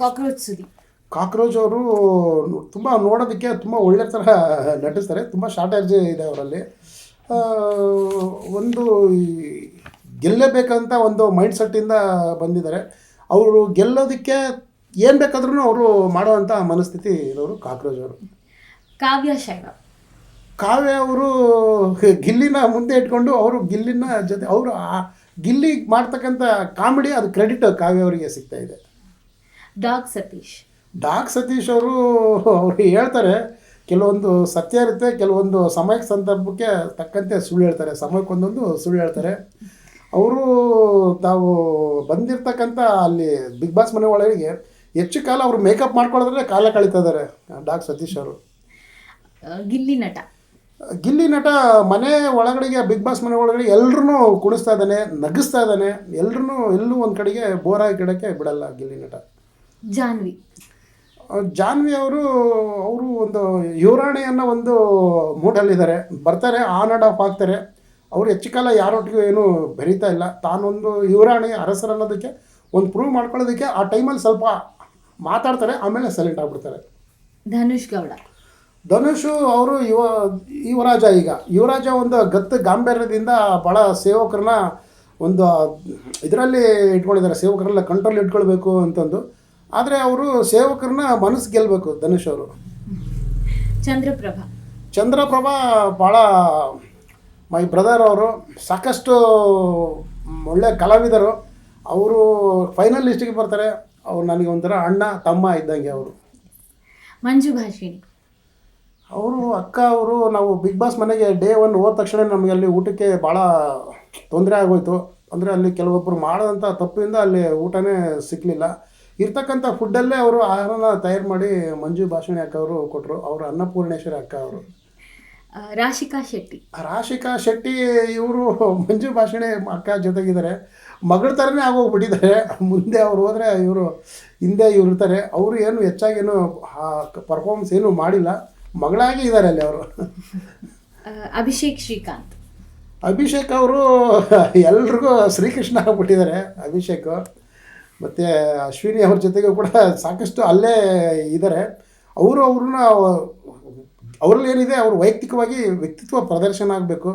Cockroach ಸುದಿ. Cockroach ಅವರು ತುಂಬ ನೋಡೋದಕ್ಕೆ ತುಂಬ ಒಳ್ಳೆ ಥರ ನಟಿಸ್ತಾರೆ. ತುಂಬ ಶಾರ್ಟೇಜ್ ಇದೆ ಅವರಲ್ಲಿ. ಒಂದು ಗೆಲ್ಲಬೇಕಂತ ಒಂದು ಮೈಂಡ್ ಸೆಟ್ಟಿಂದ ಬಂದಿದ್ದಾರೆ. ಅವರು ಗೆಲ್ಲೋದಕ್ಕೆ ಏನು ಬೇಕಾದ್ರೂ ಅವರು ಮಾಡೋವಂಥ ಮನಸ್ಥಿತಿ ಇರೋರು ಕಾಕ್ರೋಜ್ ಅವರು. ಕಾವ್ಯ ಶೈವ. ಕಾವ್ಯ ಅವರು ಗಿಲ್ಲಿನ ಮುಂದೆ ಇಟ್ಕೊಂಡು ಅವರು ಗಿಲ್ಲಿನ ಜೊತೆ ಅವರು ಆ ಗಿಲ್ಲಿ ಮಾಡ್ತಕ್ಕಂಥ ಕಾಮಿಡಿ ಅದು ಕ್ರೆಡಿಟ್ ಕಾವ್ಯ ಅವರಿಗೆ ಸಿಗ್ತಾ ಇದೆ. ಡಾಗ್ ಸತೀಶ್ ಡಾಕ್ ಸತೀಶ್ ಅವರು ಅವರು ಹೇಳ್ತಾರೆ ಕೆಲವೊಂದು ಸತ್ಯ ಇರುತ್ತೆ ಕೆಲವೊಂದು ಸಮಯಕ್ಕೆ ಸಂದರ್ಭಕ್ಕೆ ತಕ್ಕಂತೆ ಸುಳ್ಳು ಹೇಳ್ತಾರೆ ಸಮಯಕ್ಕೊಂದೊಂದು ಸುಳ್ಳು ಹೇಳ್ತಾರೆ. ಅವರು ತಾವು ಬಂದಿರತಕ್ಕಂಥ ಅಲ್ಲಿ ಬಿಗ್ ಬಾಸ್ ಮನೆ ಒಳಗೆ ಹೆಚ್ಚು ಕಾಲ ಅವರು ಮೇಕಪ್ ಮಾಡ್ಕೊಳ್ಳೋದ್ರೆ ಕಾಲ ಕಳೀತಾ ಇದ್ದಾರೆ ಡಾಕ್ ಸತೀಶ್ ಅವರು ಗಿಲ್ಲಿ ನಟ. ಗಿಲ್ಲಿ ನಟ ಮನೆ ಒಳಗಡೆಗೆ ಬಿಗ್ ಬಾಸ್ ಮನೆ ಒಳಗಡೆ ಎಲ್ಲರೂ ಕುಣಿಸ್ತಾ ಇದ್ದಾನೆ ನಗಿಸ್ತಾ ಇದ್ದಾನೆ ಎಲ್ಲರೂ ಎಲ್ಲೂ ಒಂದು ಕಡೆಗೆ ಬೋರಾಗಿ ಗಿಡಕ್ಕೆ ಬಿಡಲ್ಲ ಗಿಲ್ಲಿ ನಟ. ಜಾನ್ವಿ. ಜಾನ್ವಿ ಅವರು ಅವರು ಒಂದು ಯುವರಾಣಿ ಅನ್ನೋ ಒಂದು ಮೂಡಲ್ಲಿದ್ದಾರೆ. ಬರ್ತಾರೆ ಆನ್ ಆ್ಯಂಡ್ ಆಫ್ ಆಗ್ತಾರೆ. ಅವರು ಹೆಚ್ಚು ಕಾಲ ಯಾರೊಟ್ಟಿಗೂ ಏನು ಬೆರೀತಾ ಇಲ್ಲ. ತಾನೊಂದು ಯುವರಾಣಿ ಅರಸರನ್ನೋದಕ್ಕೆ ಒಂದು ಪ್ರೂವ್ ಮಾಡ್ಕೊಳ್ಳೋದಕ್ಕೆ ಆ ಟೈಮಲ್ಲಿ ಸ್ವಲ್ಪ ಮಾತಾಡ್ತಾರೆ ಆಮೇಲೆ ಸೆಲೆಕ್ಟ್ ಆಗ್ಬಿಡ್ತಾರೆ. ಧನುಷ್ ಗೌಡ. ಧನುಷ್ ಅವರು ಯುವ ಯುವರಾಜ ಈಗ. ಯುವರಾಜ ಒಂದು ಗತ್ತು ಗಾಂಭೀರ್ಯದಿಂದ ಭಾಳ ಸೇವಕರನ್ನ ಒಂದು ಇದರಲ್ಲಿ ಇಟ್ಕೊಂಡಿದ್ದಾರೆ. ಸೇವಕರೆಲ್ಲ ಕಂಟ್ರೋಲ್ ಇಟ್ಕೊಳ್ಬೇಕು ಅಂತಂದು. ಆದರೆ ಅವರು ಸೇವಕರನ್ನ ಮನಸ್ಸು ಗೆಲ್ಲಬೇಕು ಧನುಷ್ ಅವರು. ಚಂದ್ರಪ್ರಭಾ. ಚಂದ್ರಪ್ರಭಾ ಭಾಳ ಮೈ ಬ್ರದರ್ ಅವರು ಸಾಕಷ್ಟು ಒಳ್ಳೆ ಕಲಾವಿದರು. ಅವರು ಫೈನಲ್ ಲಿಸ್ಟಿಗೆ ಬರ್ತಾರೆ. ಅವ್ರು ನನಗೆ ಒಂಥರ ಅಣ್ಣ ತಮ್ಮ ಇದ್ದಂಗೆ ಅವರು. ಮಂಜು ಭಾಷಿಣಿ. ಅವರು ಅಕ್ಕ ಅವರು ನಾವು ಬಿಗ್ ಬಾಸ್ ಮನೆಗೆ ಡೇ ಒನ್ ಹೋದ ತಕ್ಷಣ ನಮಗೆ ಅಲ್ಲಿ ಊಟಕ್ಕೆ ಭಾಳ ತೊಂದರೆ ಆಗೋಯ್ತು. ಅಂದರೆ ಅಲ್ಲಿ ಕೆಲವೊಬ್ಬರು ಮಾಡೋದಂಥ ತಪ್ಪಿಂದ ಅಲ್ಲಿ ಊಟನೇ ಸಿಕ್ಕಲಿಲ್ಲ ಇರ್ತಕ್ಕಂಥ ಫುಡ್ಡಲ್ಲೇ ಅವರು ಆಹಾರನ ತಯಾರು ಮಾಡಿ ಮಂಜು ಭಾಷಣಿ ಅಕ್ಕ ಅವರು ಕೊಟ್ಟರು ಅವರು ಅನ್ನಪೂರ್ಣೇಶ್ವರಿ ಅಕ್ಕ ಅವರು. ರಾಶಿಕಾ ಶೆಟ್ಟಿ. ರಾಶಿಕಾ ಶೆಟ್ಟಿ ಇವರು ಮಂಜು ಭಾಷಣೆ ಅಕ್ಕ ಜೊತೆಗಿದ್ದಾರೆ. ಮಗಳ ಥರನೇ ಆಗೋಗ್ಬಿಟ್ಟಿದ್ದಾರೆ. ಮುಂದೆ ಅವ್ರು ಹೋದರೆ ಇವರು ಹಿಂದೆ ಇವ್ರು ಇರ್ತಾರೆ. ಅವರು ಏನು ಹೆಚ್ಚಾಗೇನು ಪರ್ಫಾರ್ಮೆನ್ಸ್ ಏನು ಮಾಡಿಲ್ಲ. ಮಗಳಾಗಿ ಇದ್ದಾರೆ ಅಲ್ಲಿ ಅವರು. ಅಭಿಷೇಕ್ ಶ್ರೀಕಾಂತ್. ಅಭಿಷೇಕ್ ಅವರು ಎಲ್ರಿಗೂ ಶ್ರೀಕೃಷ್ಣ ಆಗ್ಬಿಟ್ಟಿದ್ದಾರೆ ಅಭಿಷೇಕ್. ಮತ್ತು ಅಶ್ವಿನಿ ಅವ್ರ ಜೊತೆಗೂ ಕೂಡ ಸಾಕಷ್ಟು ಅಲ್ಲೇ ಇದ್ದಾರೆ ಅವರು ಅವ್ರನ್ನ ಅವ್ರಲ್ಲಿ ಏನಿದೆ ಅವ್ರ ವೈಯಕ್ತಿಕವಾಗಿ ವ್ಯಕ್ತಿತ್ವ ಪ್ರದರ್ಶನ ಆಗಬೇಕು.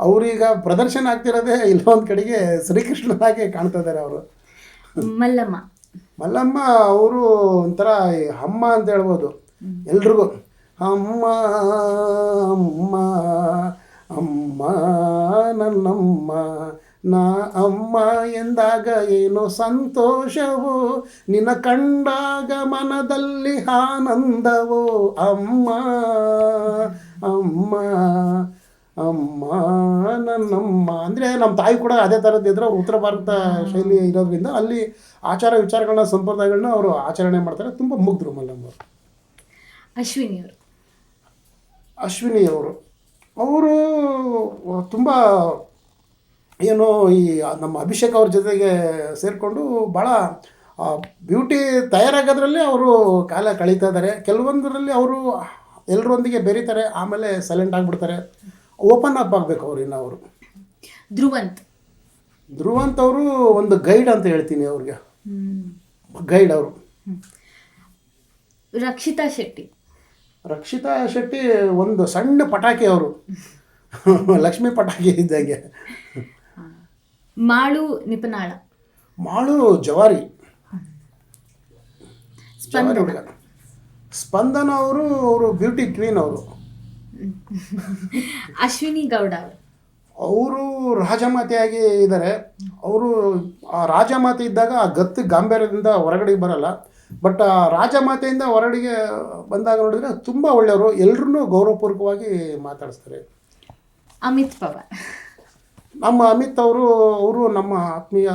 ಅವರೀಗ ಪ್ರದರ್ಶನ ಆಗ್ತಿರೋದೇ ಇಲ್ಲೊಂದು ಕಡೆಗೆ ಶ್ರೀಕೃಷ್ಣನಾಗೆ ಕಾಣ್ತಾ ಇದ್ದಾರೆ ಅವರು. ಮಲ್ಲಮ್ಮ. ಮಲ್ಲಮ್ಮ ಅವರು ಒಂಥರ ಅಮ್ಮ ಅಂತ ಹೇಳ್ಬೋದು. ಎಲ್ರಿಗೂ ಅಮ್ಮ ಅಮ್ಮ ಅಮ್ಮ ನನ್ನಮ್ಮ ನಾ ಅಮ್ಮ ಎಂದಾಗ ಏನೋ ಸಂತೋಷವೋ ನಿನ್ನ ಕಂಡಾಗ ಮನದಲ್ಲಿ ಆನಂದವೋ ಅಮ್ಮ ಅಮ್ಮ ಅಮ್ಮ ನನ್ನಮ್ಮ. ಅಂದರೆ ನಮ್ಮ ತಾಯಿ ಕೂಡ ಅದೇ ಥರದ್ದು ಇದ್ರೆ. ಅವ್ರು ಉತ್ತರ ಭಾರತ ಶೈಲಿ ಇರೋದ್ರಿಂದ ಅಲ್ಲಿ ಆಚಾರ ವಿಚಾರಗಳನ್ನ ಸಂಪ್ರದಾಯಗಳನ್ನ ಅವರು ಆಚರಣೆ ಮಾಡ್ತಾರೆ. ತುಂಬ ಮುಗ್ಧರು ಮಲ್ಲಮ್ಮ. ಅಶ್ವಿನಿ ಅವರು. ಅಶ್ವಿನಿ ಅವರು. ಅವರು ತುಂಬ ಏನು ಈ ನಮ್ಮ ಅಭಿಷೇಕ್ ಅವ್ರ ಜೊತೆಗೆ ಸೇರಿಕೊಂಡು ಭಾಳ ಬ್ಯೂಟಿ ತಯಾರಾಗೋದ್ರಲ್ಲಿ ಅವರು ಕಾಲ ಕಳೀತಾ ಇದ್ದಾರೆ. ಕೆಲವೊಂದರಲ್ಲಿ ಅವರು ಎಲ್ಲರೊಂದಿಗೆ ಬೆರೀತಾರೆ ಆಮೇಲೆ ಸೈಲೆಂಟ್ ಆಗಿಬಿಡ್ತಾರೆ. ಓಪನ್ ಅಪ್ ಆಗಬೇಕು ಅವ್ರು ಇನ್ನು ಅವರು. ಧ್ರುವಂತ್. ಧ್ರುವಂತ್ ಅವರು ಒಂದು ಗೈಡ್ ಅಂತ ಹೇಳ್ತೀನಿ ಅವ್ರಿಗೆ. ಗೈಡ್ ಅವರು. ರಕ್ಷಿತಾ ಶೆಟ್ಟಿ. ರಕ್ಷಿತಾ ಶೆಟ್ಟಿ ಒಂದು ಸಣ್ಣ ಪಟಾಕಿ ಅವರು. ಲಕ್ಷ್ಮೀ ಪಟಾಕಿ ಇದ್ದಾಗೆ. ಮಾಳು ನಿಪನಾಳ ಮಾಳು ಜವಾರಿ. ಜವಾರಿ ಸ್ಪಂದನ ಹುಡುಗ. ಸ್ಪಂದನ ಅವರು ಅವರು ಬ್ಯೂಟಿ ಕ್ವೀನ್ ಅವರು. ಅಶ್ವಿನಿ ಗೌಡ ಅವರು. ಅವರು ರಾಜಮಾತೆಯಾಗಿ ಇದ್ದಾರೆ. ಅವರು ಆ ರಾಜಮಾತೆ ಇದ್ದಾಗ ಆ ಗತ್ತು ಗಾಂಭೀರ್ಯದಿಂದ ಹೊರಗಡೆಗೆ ಬರಲ್ಲ. ಬಟ್ ಆ ರಾಜಮಾತೆಯಿಂದ ಹೊರಗಡೆಗೆ ಬಂದಾಗ ನೋಡಿದ್ರೆ ತುಂಬ ಒಳ್ಳೆಯವರು. ಎಲ್ಲರನ್ನೂ ಗೌರವಪೂರ್ವಕವಾಗಿ ಮಾತಾಡಿಸ್ತಾರೆ. ಅಮಿತ್ ಪವಾರ್. ನಮ್ಮ ಅಮಿತ್ ಅವರು ಅವರು ನಮ್ಮ ಆತ್ಮೀಯ,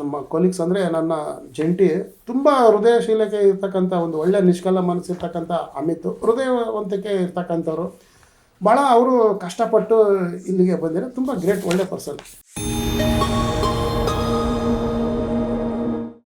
ನಮ್ಮ ಕೊಲೀಗ್ಸ್ ಅಂದರೆ ನನ್ನ ಜಂಟಿ, ತುಂಬ ಹೃದಯಶೀಲಕ್ಕೆ ಇರ್ತಕ್ಕಂಥ ಒಂದು ಒಳ್ಳೆಯ ನಿಷ್ಕಲ ಮನಸ್ಸಿರ್ತಕ್ಕಂಥ ಅಮಿತ್, ಹೃದಯವಂತಿಕೆ ಇರ್ತಕ್ಕಂಥವ್ರು. ಭಾಳ ಅವರು ಕಷ್ಟಪಟ್ಟು ಇಲ್ಲಿಗೆ ಬಂದಿರೋ ತುಂಬ ಗ್ರೇಟ್ ಒಳ್ಳೆ ಪರ್ಸನ್